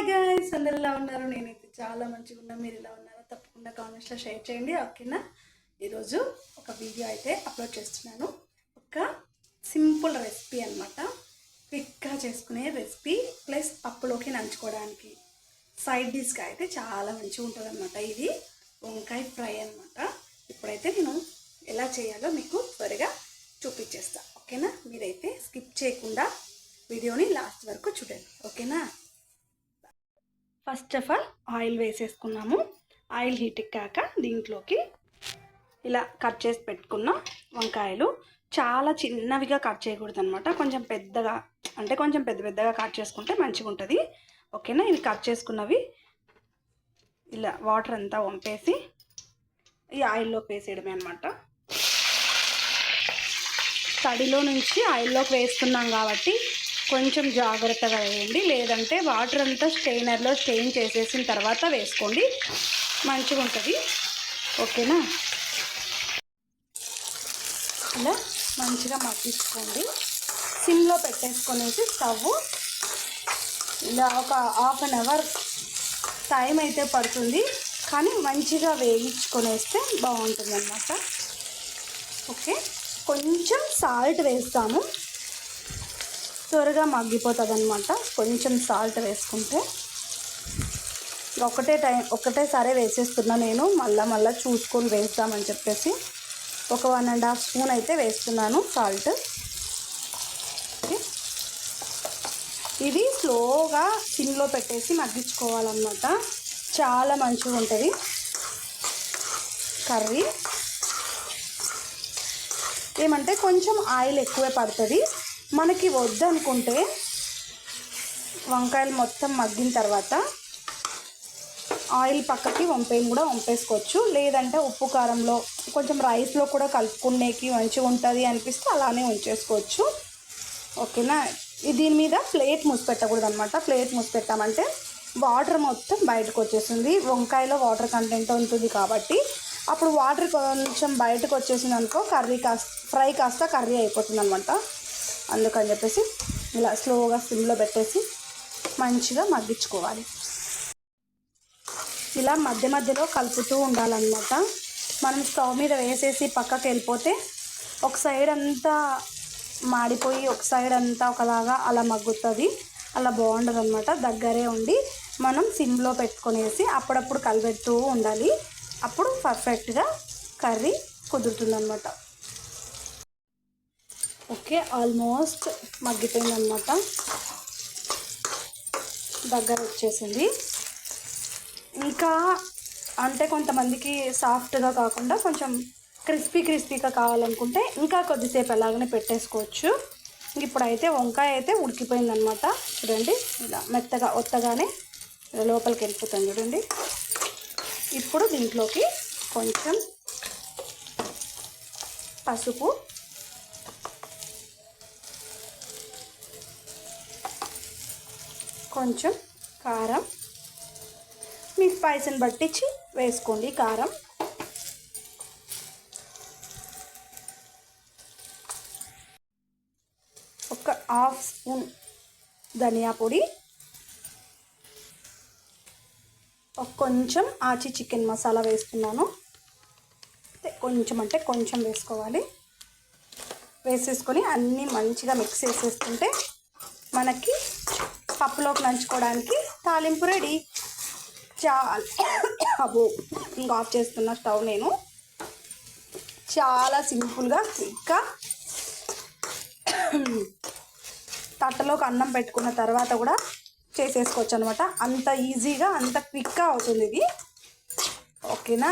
Hi guys అందరు ఎలా ఉన్నారు? నేనైతే చాలా మంచిగా ఉన్నా. మీరు ఎలా ఉన్నారో తప్పకుండా కామెంట్స్లో షేర్ చేయండి ఓకేనా ఈరోజు ఒక వీడియో అయితే అప్లోడ్ చేస్తున్నాను. ఒక సింపుల్ రెసిపీ అనమాట క్విక్గా చేసుకునే రెసిపీ ప్లస్ పప్పులోకి నంచుకోవడానికి. సైడ్ డిష్గా అయితే చాలా మంచిగా ఉంటుంది అనమాట ఇది వంకాయ ఫ్రై అనమాట ఇప్పుడైతే నేను ఎలా చేయాలో మీకు త్వరగా చూపించేస్తా. ఓకేనా మీరైతే స్కిప్ చేయకుండా వీడియోని లాస్ట్ వరకు చూడండి. ఫస్ట్ ఆఫ్ ఆల్ ఆయిల్ వేసేసుకున్నాము. ఆయిల్ హీట్ ఎక్కాక దీంట్లోకి ఇలా కట్ చేసి పెట్టుకున్న వంకాయలు. చాలా చిన్నవిగా కట్ చేయకూడదు అనమాట కొంచెం పెద్దగా అంటే కొంచెం పెద్ద పెద్దగా కట్ చేసుకుంటే మంచిగా ఉంటుంది ఓకేనా? ఇవి కట్ చేసుకున్నవి ఇలా వాటర్ అంతా వంపేసి ఈ ఆయిల్లోకి వేసేయడమే అనమాట తడిలో నుంచి ఆయిల్లోకి వేస్తున్నాం కాబట్టి కొంచెం జాగ్రత్తగా వేయండి. లేదంటే వాటర్ అంతా స్టెయినర్లో స్టెయిన్ చేసేసిన తర్వాత వేసుకోండి. మంచిగా ఉంటుంది. ఓకేనా? ఇలా మంచిగా మగ్గించుకోండి. సిమ్లో పెట్టేసుకొనేసి స్టవ్. ఇలా ఒక హాఫ్ అన్ అవర్ టైం అయితే పడుతుంది. కానీ మంచిగా వేయించుకొనేస్తే బాగుంటుంది అన్నమాట ఓకే? కొంచెం సాల్ట్ వేస్తాము త్వరగా మగ్గిపోతుంది అనమాట కొంచెం సాల్ట్ వేసుకుంటే. ఒకటే టైం ఒకటేసారి వేసేస్తున్నా నేను. మళ్ళా మళ్ళీ చూసుకొని వేస్తామని చెప్పేసి ఒక వన్ అండ్ హాఫ్ స్పూన్ అయితే వేస్తున్నాను సాల్ట్. ఇది స్లోగా సిమ్లో పెట్టేసి మగ్గించుకోవాలన్నమాట. చాలా మంచిగా ఉంటుంది. కర్రీ. ఏమంటే కొంచెం ఆయిల్ ఎక్కువే పడుతుంది. మనకి వద్దనుకుంటే వంకాయలు మొత్తం మగ్గిన తర్వాత ఆయిల్ పక్కకి వంపేయం కూడా వంపేసుకోవచ్చు. లేదంటే ఉప్పు కారంలో కొంచెం రైస్లో కూడా కలుపుకునేకి మంచిగా ఉంటుంది అనిపిస్తే అలానే ఉంచేసుకోవచ్చు. ఓకేనా? దీని మీద ప్లేట్ మూసిపెట్టకూడదు అనమాట ప్లేట్ మూసిపెట్టామంటే వాటర్ మొత్తం బయటకు వచ్చేసింది వంకాయలో వాటర్ కంటెంట్ ఉంటుంది కాబట్టి. అప్పుడు వాటర్ కొంచెం బయటకు వచ్చేసింది అనుకో కర్రీ కాస్త ఫ్రై కాస్త కర్రీ అయిపోతుంది అనమాట అందుకని చెప్పేసి ఇలా స్లోగా సిమ్లో పెట్టేసి మంచిగా మగ్గించుకోవాలి. ఇలా మధ్య మధ్యలో కలుపుతూ ఉండాలన్నమాట. మనం స్టవ్ మీద వేసేసి పక్కకి వెళ్ళిపోతే ఒక సైడ్ అంతా మాడిపోయి ఒక సైడ్ అంతా ఒకలాగా అలా మగ్గుతుంది. అలా బాగుండదు అనమాట దగ్గరే ఉండి మనం సిమ్లో పెట్టుకునేసి అప్పుడప్పుడు కలిపెడుతూ ఉండాలి. అప్పుడు పర్ఫెక్ట్గా కర్రీ కుదురుతుందన్నమాట. ఓకే ఆల్మోస్ట్ మగ్గిపోయిందనమాట దగ్గర వచ్చేసింది. ఇంకా అంటే కొంతమందికి సాఫ్ట్గా కాకుండా కొంచెం క్రిస్పీ క్రిస్పీగా కావాలనుకుంటే ఇంకా కొద్దిసేపు ఎలాగనే పెట్టేసుకోవచ్చు. ఇప్పుడైతే వంకాయ అయితే ఉడికిపోయిందనమాట చూడండి ఇలా మెత్తగా ఒత్తగానే లోపలికి వెళ్ళిపోతుంది చూడండి. ఇప్పుడు దీంట్లోకి కొంచెం పసుపు కొంచెం కారం. మీ స్పైస్ని బట్టించి వేసుకోండి కారం. ఒక హాఫ్ స్పూన్ ధనియా పొడి. ఒక కొంచెం ఆచి చికెన్ మసాలా వేసుకున్నాను. కొంచెం అంటే కొంచెం వేసుకోవాలి. వేసేసుకొని అన్నీ మంచిగా మిక్స్ చేసేసుకుంటే మనకి పప్పులోకి నంచుకోవడానికి తాలింపు రెడీ. చాలా. అబ్బో ఇంకా ఆఫ్ చేస్తున్న స్టవ్ నేను. చాలా సింపుల్గా ఇంకా తట్టలోకి అన్నం పెట్టుకున్న తర్వాత కూడా చేసేసుకోవచ్చు అనమాట అంత ఈజీగా అంత క్విక్గా అవుతుంది ఇది. ఓకేనా?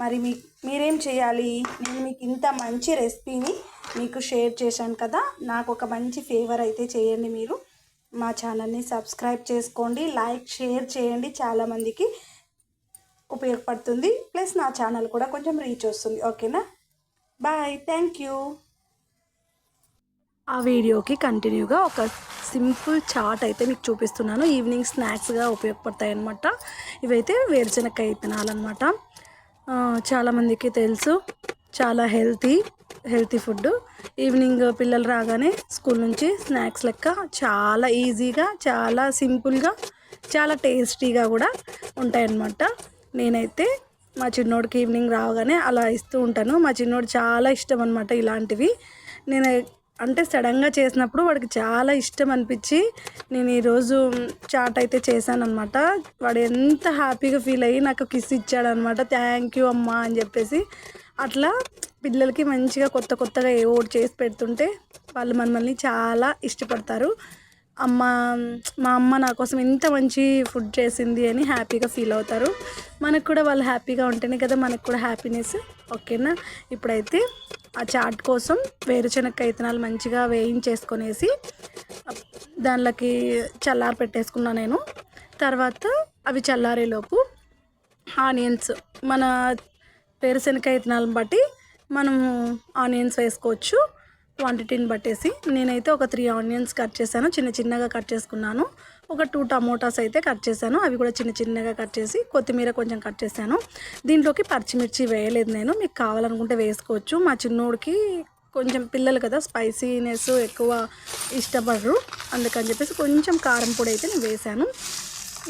మరి మీ మీరేం చేయాలి? నేను మీకు ఇంత మంచి రెసిపీని మీకు షేర్ చేశాను కదా నాకు ఒక మంచి ఫేవర్ అయితే చేయండి మీరు. మా ఛానల్ని సబ్స్క్రైబ్ చేసుకోండి లైక్ షేర్ చేయండి. చాలామందికి ఉపయోగపడుతుంది. ప్లస్ నా ఛానల్ కూడా కొంచెం రీచ్ వస్తుంది. ఓకేనా? బాయ్. Thank you. ఆ వీడియోకి కంటిన్యూగా ఒక సింపుల్ చాట్ అయితే మీకు చూపిస్తున్నాను. ఈవినింగ్ స్నాక్స్గా ఉపయోగపడతాయి అన్నమాట ఇవైతే వేరుశనక్కాయ విత్తనాలన్నమాట చాలామందికి తెలుసు. చాలా హెల్తీ. హెల్తీ ఫుడ్ ఈవినింగ్ పిల్లలు రాగానే స్కూల్ నుంచి స్నాక్స్ లెక్క చాలా ఈజీగా చాలా సింపుల్గా చాలా టేస్టీగా కూడా ఉంటాయన్నమాట. నేనైతే మా చిన్నోడికి ఈవినింగ్ రాగానే అలా ఇస్తూ ఉంటాను. మా చిన్నోడు చాలా ఇష్టం అనమాట ఇలాంటివి. నేను అంటే సడన్గా చేసినప్పుడు వాడికి చాలా ఇష్టం అనిపించి నేను ఈరోజు చాట్ అయితే చేశాను అనమాట వాడు ఎంత హ్యాపీగా ఫీల్ అయ్యి నాకు కిస్ ఇచ్చాడనమాట థ్యాంక్ యూ అమ్మా అని చెప్పేసి అట్లా పిల్లలకి మంచిగా కొత్త కొత్తగా ఏ ఓటు చేసి పెడుతుంటే వాళ్ళు మనల్ని చాలా ఇష్టపడతారు. అమ్మ మా అమ్మ నా కోసం ఇంత మంచి ఫుడ్ చేసింది అని హ్యాపీగా ఫీల్ అవుతారు. మనకు కూడా వాళ్ళు హ్యాపీగా ఉంటేనే కదా మనకు కూడా హ్యాపీనెస్. ఓకేనా? ఇప్పుడైతే ఆ చాట్ కోసం వేరుశనగ ఇత్తనాలు మంచిగా వేయించేసుకొనేసి దానిలోకి చల్లారి పెట్టేసుకున్నా నేను. తర్వాత అవి చల్లారేలోపు ఆనియన్స్ మన వేరుశనగ ఇతనాలను బట్టి మనము ఆనియన్స్ వేసుకోవచ్చు. క్వాంటిటీని బట్టేసి నేనైతే ఒక త్రీ ఆనియన్స్ కట్ చేశాను చిన్న చిన్నగా కట్ చేసుకున్నాను. ఒక టూ టమోటాస్ అయితే కట్ చేశాను. అవి కూడా చిన్న చిన్నగా కట్ చేసి కొత్తిమీర కొంచెం కట్ చేశాను. దీంట్లోకి పచ్చిమిర్చి వేయలేదు నేను. మీకు కావాలనుకుంటే వేసుకోవచ్చు. మా చిన్నోడికి కొంచెం పిల్లలు కదా స్పైసీనెస్ ఎక్కువ ఇష్టపడరు. అందుకని చెప్పేసి కొంచెం కారం పొడి అయితే నేను వేశాను.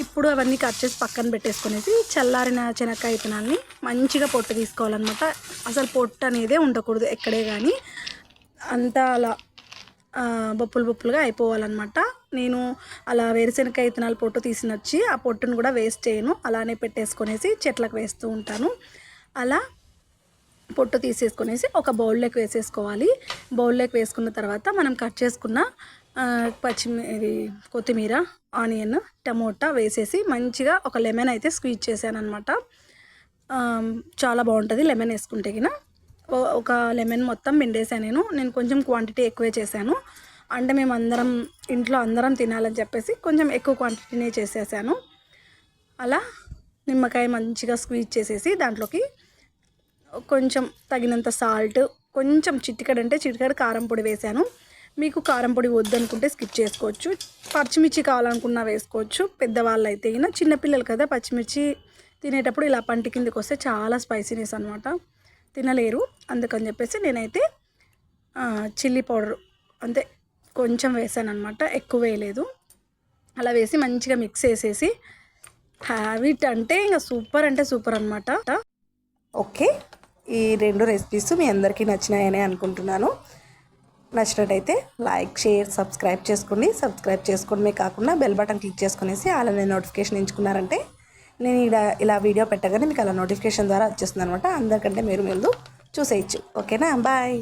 ఇప్పుడు అవన్నీ కట్ చేసి పక్కన పెట్టేసుకునేసి చల్లారిన శనక్కాయ విత్తనాన్ని మంచిగా పొట్టు తీసుకోవాలన్నమాట. అసలు పొట్టు అనేదే ఉండకూడదు ఎక్కడే కానీ అంతా అలా బొప్పులు బొప్పులుగా అయిపోవాలన్నమాట. నేను అలా వేరుశనగ ఇత్తనాలు పొట్టు తీసిన వచ్చి ఆ పొట్టును కూడా వేస్ట్ చేయను. అలానే పెట్టేసుకొనేసి చెట్లకు వేస్తూ ఉంటాను. అలా పొట్టు తీసేసుకొనేసి ఒక బౌల్లోకి వేసేసుకోవాలి. బౌల్లోకి వేసుకున్న తర్వాత మనం కట్ చేసుకున్న పచ్చిమిరి పచ్చిమి కొత్తిమీర ఆనియన్ టమోటా వేసేసి మంచిగా ఒక లెమన్ అయితే స్క్వీజ్ చేశాను అనమాట చాలా బాగుంటుంది లెమన్ వేసుకుంటే గిన. ఒక లెమన్ మొత్తం పిండేసాను నేను. నేను కొంచెం క్వాంటిటీ ఎక్కువే చేశాను. అంటే మేము అందరం ఇంట్లో అందరం తినాలని చెప్పేసి కొంచెం ఎక్కువ క్వాంటిటీనే చేసేసాను. అలా నిమ్మకాయ మంచిగా స్క్వీజ్ చేసేసి దాంట్లోకి కొంచెం తగినంత సాల్ట్ కొంచెం చిటికెడు అంటే చిటికెడు కారం పొడి వేసాను. మీకు కారం పొడి వద్దనుకుంటే స్కిప్ చేసుకోవచ్చు. పచ్చిమిర్చి కావాలనుకున్నా వేసుకోవచ్చు. పెద్దవాళ్ళు అయితే అయినా చిన్నపిల్లలు కదా పచ్చిమిర్చి తినేటప్పుడు ఇలా పంటి కిందకి వస్తే చాలా స్పైసీనెస్ అనమాట తినలేరు. అందుకని చెప్పేసి నేనైతే చిల్లీ పౌడర్ అంతే కొంచెం వేసాను అనమాట ఎక్కువ వేయలేదు. అలా వేసి మంచిగా మిక్స్ చేసేసి హ్యావిట్ అంటే ఇంకా సూపర్ అంటే సూపర్ అనమాట ఓకే. ఈ రెండు రెసిపీస్ మీ అందరికీ నచ్చినాయని అనుకుంటున్నాను. నచ్చినట్టయితే లైక్ షేర్ సబ్స్క్రైబ్ చేసుకోండి. సబ్స్క్రైబ్ చేసుకోవడమే కాకుండా బెల్ బటన్ క్లిక్ చేసుకునేసి అలానే నోటిఫికేషన్ ఎంచుకున్నారంటే నేను ఇలా ఇలా వీడియో పెట్టగానే మీకు అలా నోటిఫికేషన్ ద్వారా వచ్చేస్తుంది అనమాట అందరికంటే మీరు ముందు చూసేయచ్చు. ఓకేనా? బాయ్